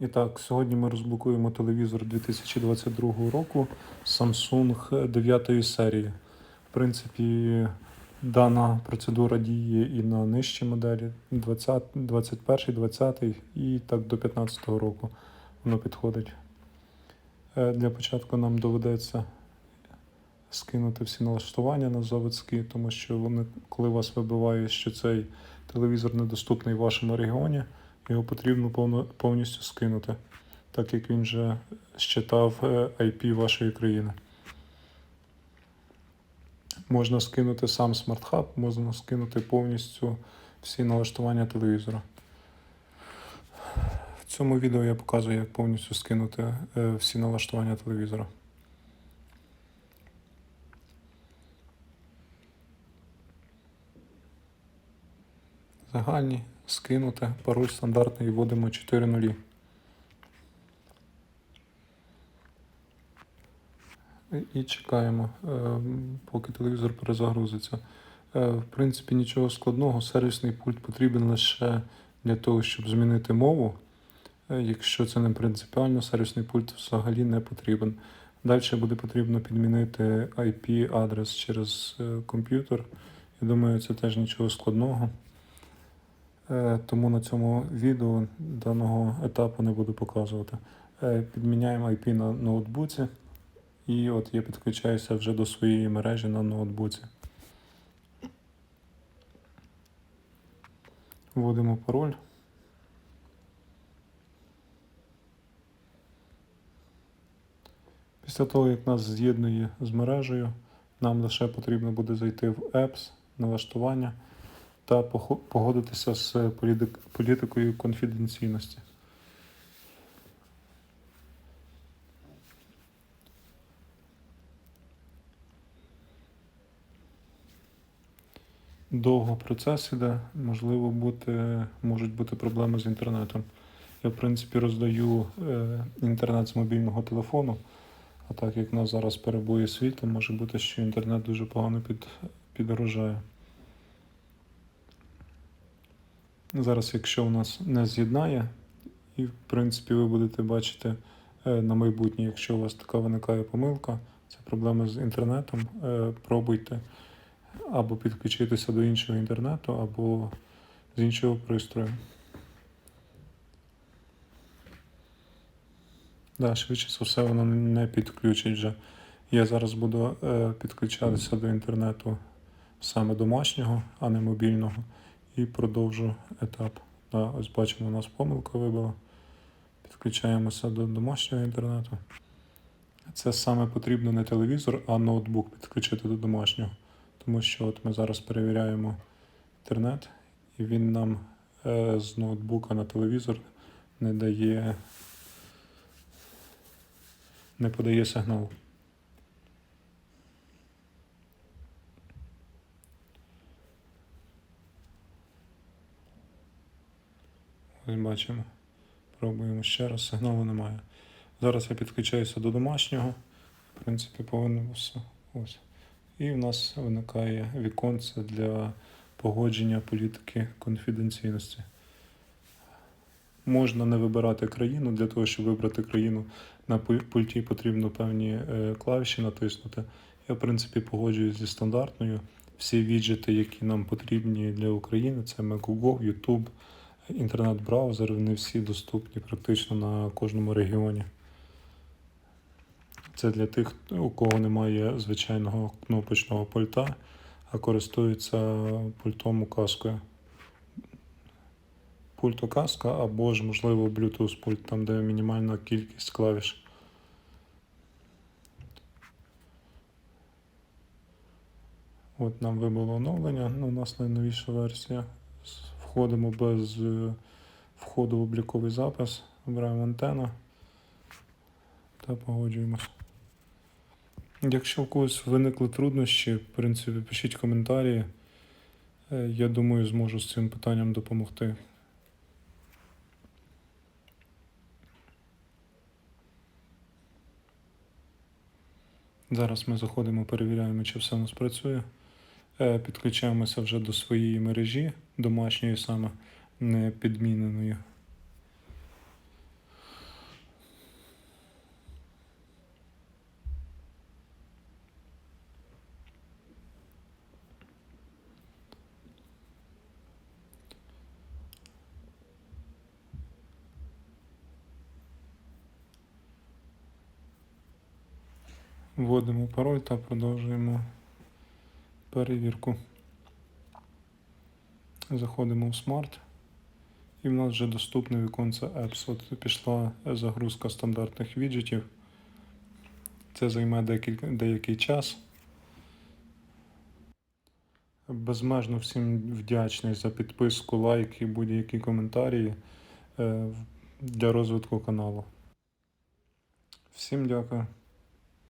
І так, сьогодні ми розблокуємо телевізор 2022 року Samsung 9 серії. В принципі, дана процедура діє і на нижчі моделі 20, 21, 20 і так до 15 року воно підходить. Е, Для початку нам доведеться скинути всі налаштування на заводські, тому що вони, коли вас вибиває, що цей телевізор недоступний в вашому регіоні, його потрібно повністю скинути, так як він вже щитав е, IP вашої країни. Можна скинути сам Hub, можна скинути повністю всі налаштування телевізора. В цьому відео я показую, як повністю скинути е, всі налаштування телевізора. Загальні, скинути, пароль стандартний вводимо 4 нулі. І чекаємо, е, поки телевізор перезагрузиться. Е, В принципі, нічого складного. Сервісний пульт потрібен лише для того, щоб змінити мову. Е, Якщо це не принципіально, сервісний пульт взагалі не потрібен. Далі буде потрібно підмінити IP-адрес через комп'ютер. Я думаю, це теж нічого складного. Е, Тому на цьому відео даного етапу не буду показувати. Е, Підміняємо IP на ноутбуці. І от я підключаюся вже до своєї мережі на ноутбуці. Вводимо пароль. Після того, як нас з'єднує з мережею, нам лише потрібно буде зайти в Apps, налаштування та погодитися з політикою конфіденційності. Довго процес іде, можливо, бути, можуть бути проблеми з інтернетом. Я, в принципі, роздаю е, інтернет з мобільного телефону, а так як в нас зараз перебої світла, може бути, що інтернет дуже погано під, підгружає. Зараз, якщо у нас не з'єднає, і в принципі ви будете бачити е, на майбутнє, якщо у вас така виникає помилка, це проблеми з інтернетом, е, пробуйте або підключитися до іншого інтернету, або з іншого пристрою. Да, швидше за все, воно не підключить вже. Я зараз буду е, підключатися до інтернету саме домашнього, а не мобільного, і продовжу етап. Да, ось бачимо, у нас помилка вибила. Підключаємося до домашнього інтернету. Це саме потрібно не телевізор, а ноутбук підключити до домашнього. Тому що от ми зараз перевіряємо інтернет, і він нам е, з ноутбука на телевізор не дає, не подає сигнал. Ось бачимо. Пробуємо ще раз, сигналу немає. Зараз я підключаюся до домашнього. В принципі, повинно все. Ось. І в нас виникає віконце для погодження політики конфіденційності. Можна не вибирати країну. Для того, щоб вибрати країну, на пульті потрібно певні е, клавіші натиснути. Я, в принципі, погоджуюсь зі стандартною. Всі віджити, які нам потрібні для України, це Google, YouTube, інтернет-браузер, вони всі доступні практично на кожному регіоні. Це для тих, у кого немає звичайного кнопочного пульта, а користуються пультом указкою. Пульт указка або ж, можливо, Bluetooth пульт, там, де мінімальна кількість клавіш. От нам вибило оновлення, ну, у нас найновіша версія. Входимо без е, входу в обліковий запис, обираємо антенну та погоджуємося. Якщо у когось виникли труднощі, в принципі, пишіть коментарі. Е, Я думаю, зможу з цим питанням допомогти. Зараз ми заходимо, перевіряємо, чи все у нас працює. Е, підключаємося вже до своєї мережі, домашньої саме не підміненої. Вводимо пароль та продовжуємо перевірку. Заходимо в Smart. І в нас вже доступне віконце Apps. От пішла загрузка стандартних віджитів. Це займе декілька, деякий час. Безмежно всім вдячний за підписку, лайки, будь-які коментарі е, для розвитку каналу. Всім дякую.